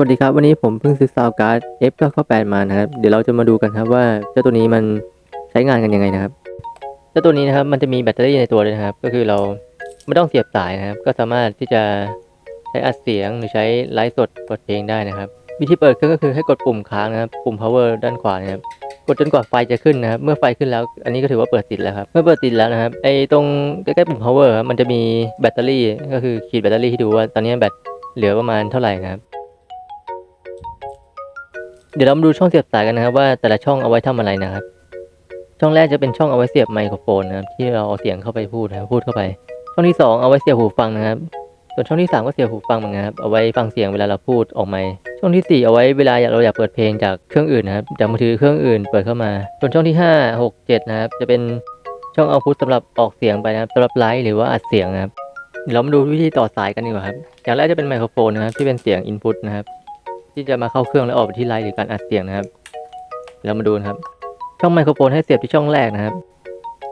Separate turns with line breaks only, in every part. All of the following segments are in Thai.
วัสดีครับ วันนี้ผมเพิ่งซื้อซาวการ์ด F998 มานะครับ เดี๋ยวเราจะมาดูกันครับว่าเจ้าตัวนี้มันใช้งานกันยังไงนะครับ เจ้าตัวนี้นะครับมันจะมีแบตเตอรี่ในตัวเลยนะครับ ก็คือเราไม่ต้องเสียบสายนะครับ ก็สามารถที่จะใช้อัดเสียงหรือใช้ไลฟ์สดเปิดเพลงได้นะครับ วิธีเปิดเครื่องก็คือให้กดปุ่มค้างนะครับ ปุ่ม power ด้านขวานะครับ กดจนกว่าไฟจะขึ้นนะครับ เมื่อไฟขึ้นแล้ว อันนี้ก็ถือว่าเปิดติดแล้วครับ เมื่อเปิดติดแล้วนะครับ ไอ้ตรงใกล้ๆปุ่ม power ครับมันจะมีแบตเตอรี่ ก็คือขีดแบตเตอรี่ให้ดูว่าตอนนี้แบตเหลือประมาณเท่าไหร่นะครับ เดี๋ยวเรามาดูช่องเสียบสายกันนะครับ ว่าแต่ละช่องเอาไว้ทำอะไรนะครับ ช่องแรกจะเป็นช่องเอาไว้เสียบไมโครโฟนนะครับ ที่เราเอาเสียงเข้าไปพูดนะครับพูดเข้าไป ช่องที่สองเอาไว้เสียบหูฟังนะครับ ส่วนช่องที่สามก็เสียบหูฟังเหมือนกันครับเอาไว้ฟังเสียงเวลาเราพูดออกไมค์ช่องที่สี่เอาไว้เวลาเราอยากเปิดเพลงจากเครื่องอื่นนะครับจากมือถือเครื่องอื่นเปิดเข้ามา ส่วนช่องที่ห้าหกเจ็ดนะครับ จะเป็นช่องเอาพุทสำหรับออกเสียงไปนะครับสำหรับไลฟ์หรือว่าอัดเสียงนะครับเดี๋ยวเรามาดูวิธีต่อสายกันดีกว่าครับ อย่างแรกจะเป็นไมโครโฟนนะครับที่เป็นเสียงอินพุตนะครับ ที่จะมาเข้าเครื่องแล้วออกไปที่ไลน์หรือการอัดเสียงนะครับเดี๋ยวเรามาดูนะครับ ช่องไมโครโฟนให้เสียบที่ช่องแรกนะครับ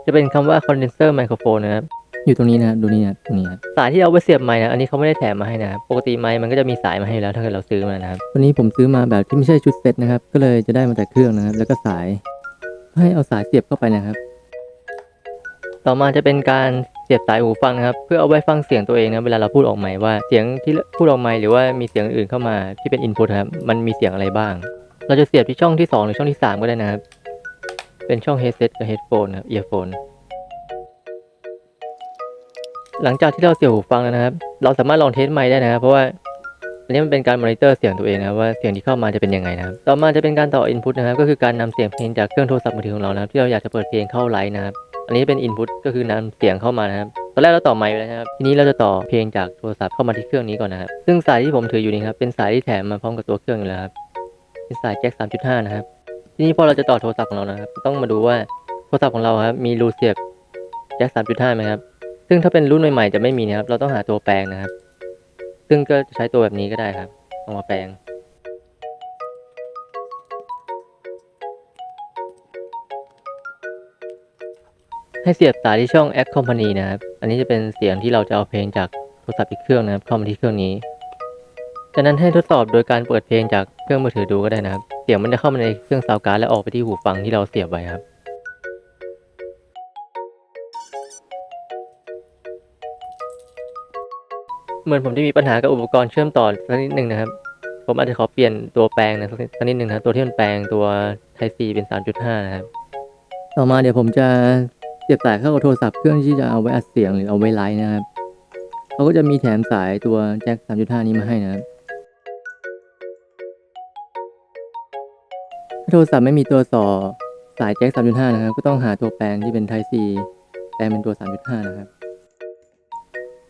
จะเป็นคำว่า condenser microphone นะครับ อยู่ตรงนี้นะครับดูนี่นะครับตรงนี้ครับสายที่เอาไว้เสียบไมค์นะ อันนี้เขาไม่ได้แถมมาให้นะครับ ปกติไมค์มันก็จะมีสายมาให้แล้วถ้าเกิดเราซื้อมานะครับ วันนี้ผมซื้อมาแบบที่ไม่ใช่ชุดเซ็ตนะครับ ก็เลยจะได้มาแต่เครื่องนะครับ แล้วก็สาย ให้เอาสายเสียบเข้าไปนะครับ ต่อมาจะเป็นการ เสียบสายหูฟังนะครับ เพื่อเอาไว้ฟังเสียงตัวเองนะเวลาเราพูดออกใหม่ว่าเสียงที่พูดออกใหม่หรือว่ามีเสียงอื่นเข้ามาที่เป็นอินพุตครับมันมีเสียงอะไรบ้าง เราจะเสียบที่ช่องที่ 2 หรือช่องที่ 3 ก็ได้นะครับ เป็นช่อง headset กับ headphone นะครับ earphone หลังจากที่เราเสียบหูฟังแล้วนะครับ เราสามารถลองเทสไมค์ได้นะครับ เพราะว่าอันนี้มันเป็นการมอนิเตอร์เสียงตัวเองนะว่าเสียงที่เข้ามาจะเป็นยังไงนะครับต่อมาจะเป็นการต่ออินพุตนะครับก็คือการนำเสียงเพลงจากเครื่องโทรศัพท์มือถือของเรานะครับที่เราอยากจะเปิดเพลงเข้าไลน์นะครับ อันนี้เป็นอินพุตก็คือนำเสียงเข้ามานะครับตอนแรกเราต่อไมค์ไปแล้วนะครับ ทีนี้เราจะต่อเพลงจากโทรศัพท์เข้ามาที่เครื่องนี้ก่อนนะครับ ซึ่งสายที่ผมถืออยู่นี่ครับเป็นสายที่แถมมาพร้อมกับตัวเครื่องอยู่แล้วครับเป็นสายแจ็ค 3.5 นะครับ ทีนี้พอเราจะต่อโทรศัพท์ของเรานะครับ ต้องมาดูว่าโทรศัพท์ของเราครับมีรูเสียบแจ็ค 3.5 ไหมครับ ซึ่งถ้าเป็นรุ่นใหม่ๆจะไม่มีนะครับ เราต้องหาตัวแปลงนะครับ ซึ่งก็ใช้ตัวแบบนี้ก็ได้ครับเอามาแปลง ให้เสียบสายที่ช่อง Act Company นะครับ อันนี้จะเป็นเสียงที่เราจะเอาเพลงจากโทรศัพท์อีกเครื่องนะครับเข้ามาที่เครื่องนี้ จากนั้นให้ทดสอบโดยการเปิดเพลงจากเครื่องมือถือดูก็ได้นะครับ เสียงมันจะเข้ามาในเครื่องซาวการ์ดและออกไปที่หูฟังที่เราเสียบไว้ครับ เหมือนผมที่มีปัญหากับอุปกรณ์เชื่อมต่อสักนิดหนึ่งนะครับ ผมอาจจะขอเปลี่ยนตัวแปลงนะสักนิดหนึ่งนะครับตัวที่มันแปลงตัว Type C เป็น 3.5 นะครับ ต่อมาเดี๋ยวผมจะ เสียบสายเข้ากับโทรศัพท์เครื่องที่จะเอาไว้อัดเสียงหรือเอาไว้ไลฟ์นะครับเขาก็จะมีแถมสายตัวแจ็ค 3.5 นี้มาให้นะครับถ้าโทรศัพท์ไม่มีตัวส่อสายแจ็ค 3.5 นะครับ ก็ต้องหาตัวแปลงที่เป็น Type C แปลงเป็นตัว 3.5 นะครับ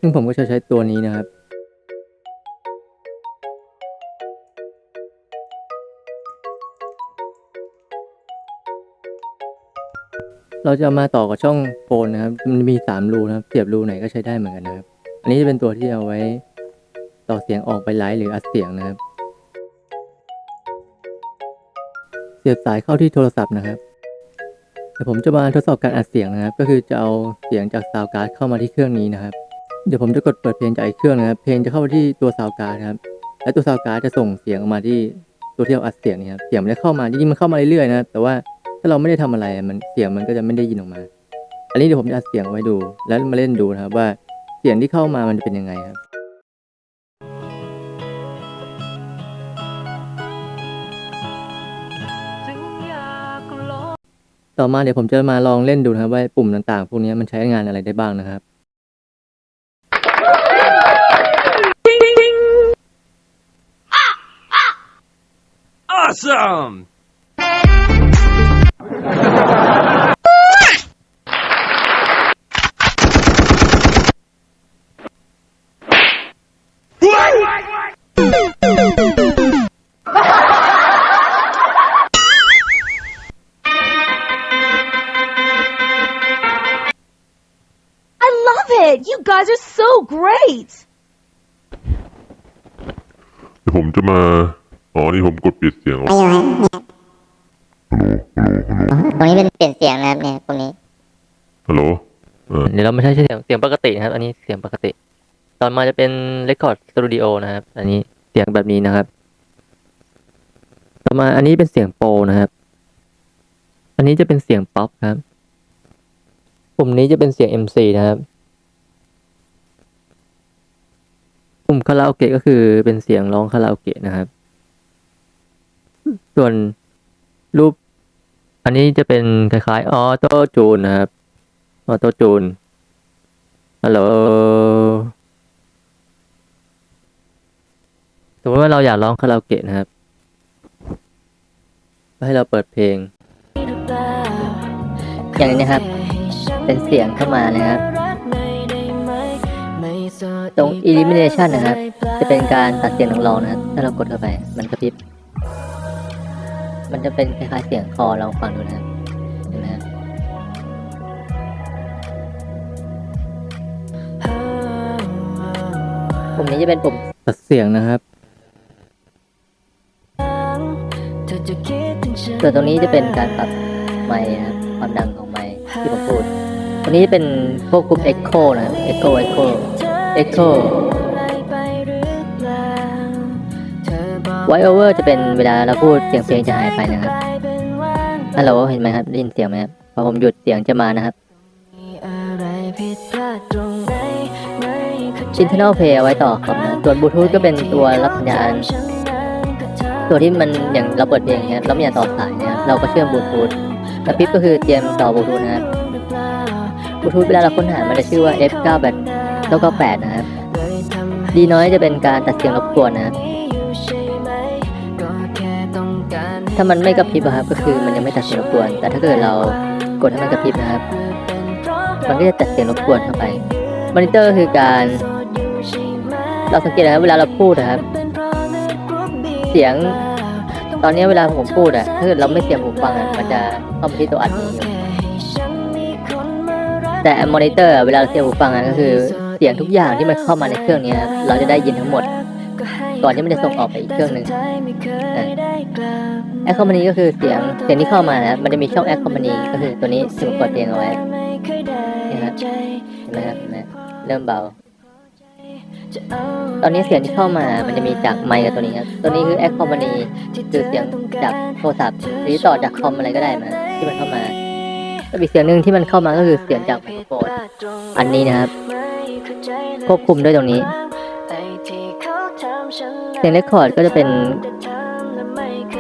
ซึ่งผมก็จะใช้ตัวนี้นะครับ เราจะมาต่อกับช่องโฟนนะครับ มันมีสามรูนะครับเสียบรูไหนก็ใช้ได้เหมือนกันนะครับ อันนี้จะเป็นตัวที่เอาไว้ต่อเสียงออกไปไลฟ์หรืออัดเสียงนะครับ เสียบสายเข้าที่โทรศัพท์นะครับเดี๋ยวผมจะมาทดสอบการอัดเสียงนะครับ ก็คือจะเอาเสียงจากซาวการ์ดเข้ามาที่เครื่องนี้นะครับ เดี๋ยวผมจะกดเปิดเพลงจากอีกเครื่องนะครับ เพลงจะเข้าไปที่ตัวซาวการ์ดครับ และตัวซาวการ์ดจะส่งเสียงออกมาที่ตัวที่เราอัดเสียงนี่ครับ เสียงมันจะเข้ามาจริงๆมันเข้ามาเรื่อยๆนะครับ แต่ว่า ถ้าเราไม่ได้ทำอะไรมันเสียงมันก็จะไม่ได้ยินออกมา อันนี้เดี๋ยวผมจะอัดเสียงไว้ดู แล้วมาเล่นดูนะครับว่าเสียงที่เข้ามามันจะเป็นยังไงครับต่อมาเดี๋ยวผมจะมาลองเล่นดูนะครับว่าปุ่มต่างๆ พวกนี้มันใช้งานอะไรได้บ้างนะครับ
Awesome!
You guys are so great!
เดี๋ยวผมจะมา อ๋อ นี่ผมกดปิดเสียง
ไม่อยู่ฮะเนี่ยตรงนี้เป็นเปลี่ยนเสียงนะครับเนี่ยตรงนี้
ฮัลโหลเออ
เดี๋ยวเราไม่ใช่เสียงเสียงปกตินะครับ อันนี้เสียงปกติ ตอนมาจะเป็น Record Studio นะครับ อันนี้เสียงแบบนี้นะครับอมาอันนี้เป็นเสียงโปรนะครับ อันนี้จะเป็นเสียงป๊อปครับ ปุ่มนี้จะเป็นเสียง MC นะครับ ปุ่มคาราโอเกะก็คือเป็นเสียงร้องคาราโอเกะนะครับ ส่วนรูป อันนี้จะเป็นคล้ายๆออโต้จูนนะครับออโต้จูนฮัลโหลสมมติว่าเราอยากร้องคาราโอเกะนะครับก็ให้เราเปิดเพลง อย่างนี้นะครับ เป็นเสียงเข้ามานะครับ ตรง elimination นะครับ จะเป็นการตัดเสียงนักร้องนะครับถ้าเรากดเข้าไป มันกระพริบ มันจะเป็นคล้ายๆเสียงคอลองฟังดูนะครับเห็นไหมครับปุ่มนี้จะเป็นปุ่มตัดเสียงนะครับ ส่วนตรงนี้จะเป็นการปรับไมค์นะครับความดังของไมค์ที่ผมพูดตัวนี้เป็นควบคุม Echo นะครับ Echo Echo Echo Voice over จะเป็นเวลาเราพูดเสียงเพลงจะหายไปนะครับฮัลโหลเห็นไหมครับได้ยินเสียงไหมครับพอผมหยุดเสียงจะมานะครับ Internal Play เอาไว้ต่อครับนะส่วนบลูทูธก็เป็นตัวรับสัญญาณตัวที่มันอย่างเราเปิดเพลงเนี้ยเราไม่อยากต่อสายเนี่ยเราก็เชื่อมบลูทูธกระพริบก็คือเตรียมต่อบลูทูธนะครับบลูทูธเวลาเราค้นหามันจะชื่อว่า F98 998นะครับ ดีน้อยจะเป็นการตัดเสียงรบกวนนะครับ ถ้ามันไม่กระพริบอะครับก็คือมันยังไม่ตัดเสียงรบกวน แต่ถ้าเกิดเรากดให้มันกระพริบนะครับ มันก็จะตัดเสียงรบกวนเข้าไปมอนิเตอร์คือการ เราสังเกตนะครับเวลาเราพูดนะครับ เสียงตอนนี้เวลาผมพูดอะถ้าเกิดเราไม่เสียบหูฟังอะมันจะเข้าไปที่ตัวอัดนี้อยู่แต่มอนิเตอร์เวลาเราเสียบหูฟังอะก็คือ เสียงทุกอย่างที่มันเข้ามาในเครื่องเนี้ยครับเราจะได้ยินทั้งหมด ก่อนที่มันจะส่งออกไปอีกเครื่องหนึ่งแอคคอมมานีก็คือเสียงเสียงที่เข้ามานะครับมันจะมีช่องแอคคอมมานีก็คือตัวนี้ที่ผมกดเพลงเอาไว้นี่ครับเห็นไหมครับเห็นไหมเริ่มเบา ตอนนี้เสียงที่เข้ามามันจะมีจากไมค์กับตัวนี้ครับตัวนี้คือแอคคอมมานีคือเสียงจากโทรศัพท์ หรือต่อจากคอมอะไรก็ได้มาที่มันเข้ามาแล้วอีกเสียงหนึ่งที่มันเข้ามาก็คือเสียงจากไมโครโฟนอันนี้นะครับ ควบคุมด้วยตรงนี้ เสียงเรคคอร์ดก็จะเป็น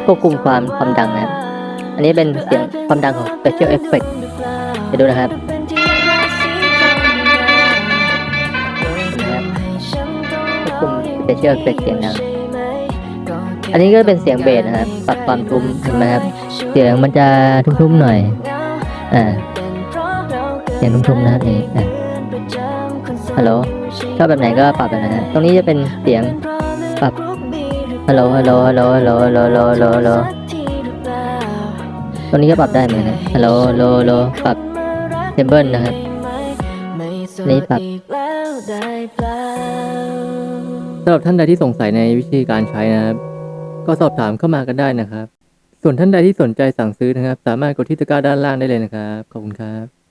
ควบคุมความความดังนะครับ อันนี้เป็นเสียงความดังของ Special Effect เดี๋ยวดูนะครับควบคุม Special Effect เสียงดังอันนี้ก็เป็นเสียงเบสนะครับ ปรับความทุ้มเห็นไหมครับ เสียงมันจะทุ้มๆหน่อย อ่า เสียงทุ้มๆนะครับนี่อ่า ฮัลโหลชอบแบบไหนก็ปรับแบบนั้นนะตรงนี้จะเป็นเสียงปรับ ฮัลโหล ฮัลโหล ฮัลโหล ฮัลโหล ฮัลโหล ฮัลโหลฮัลโหลตรงนี้ก็ปรับได้เหมือนกันะฮัลโหล ฮัลโหล ฮัลโหล ปรับเทมเบิลนะครับ นี่ปรับสำหรับท่านใดที่สงสัยในวิธีการใช้นะครับ ก็สอบถามเข้ามากันได้นะครับ ส่วนท่านใดที่สนใจสั่งซื้อนะครับ สามารถกดที่ตะกร้าด้านล่างได้เลยนะครับ ขอบคุณครับ